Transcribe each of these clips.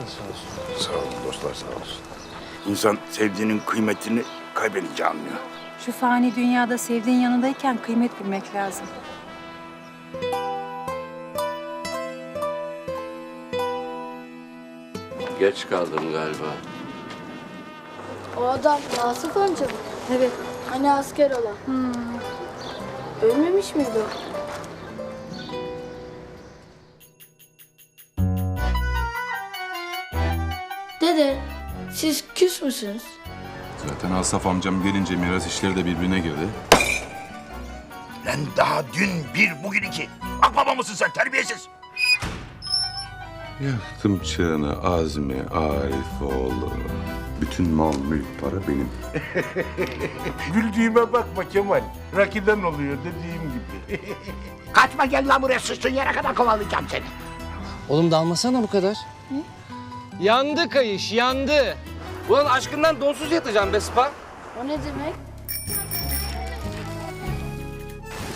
Başın sağ olsun. Sağ olun dostlar sağ olsun. İnsan sevdiğinin kıymetini kaybedince anlıyor. Şu fani dünyada sevdiğin yanındayken kıymet bilmek lazım. Geç kaldım galiba. O adam Vasıf amca mı? Evet. Hani asker olan. Ölmemiş miydi o? Dede, siz küs müsünüz? Zaten Asaf amcam gelince miras işleri de birbirine girdi. Lan daha dün bir bugün iki. Akbaba mısın sen terbiyesiz? Yaktım çığını Azmi, Arif oğlu. Bütün mal mülk para benim. Güldüğüme bakma Kemal. Rakiden oluyor dediğim gibi. Kaçma gel lan buraya sıçtığın yere kadar kovalayacağım seni. Oğlum dalmasana bu kadar. Yandı kayış, yandı. Ulan aşkından donsuz yatacağım be Sıpa. O ne demek?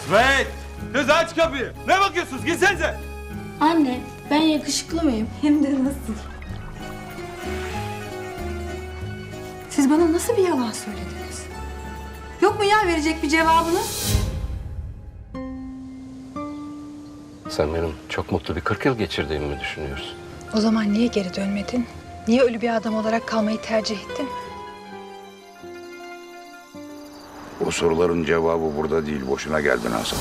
İsmet! Kız aç kapıyı. Ne bakıyorsunuz? Gitsenize. Anne, ben yakışıklı mıyım? Hem de nasıl? Siz bana nasıl bir yalan söylediniz? Yok mu ya verecek bir cevabınız? Sen benim çok mutlu bir 40 yıl geçirdiğimi mi düşünüyorsun? O zaman niye geri dönmedin? Niye ölü bir adam olarak kalmayı tercih ettin? O soruların cevabı burada değil. Boşuna geldin Hasan.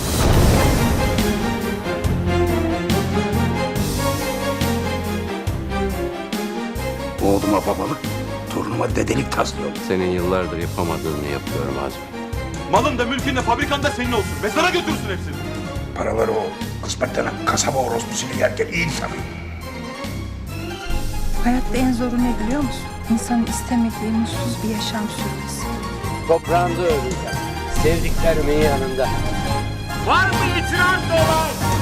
Oğluma babalık, torunuma dedelik taslıyorum. Senin yıllardır yapamadığını yapıyorum Azmi. Malın da mülkün de fabrikan da senin olsun. Mezara götürsün hepsini. Paraları o kısmetten kasaba orospusu yerken iyi sanıyor. Hayatta en zoru ne biliyor musun? İnsanın istemediği mutsuz bir yaşam sürmesi. Toprağında öleceğim. Sevdiklerimin yanında. Var mı itiraz olan?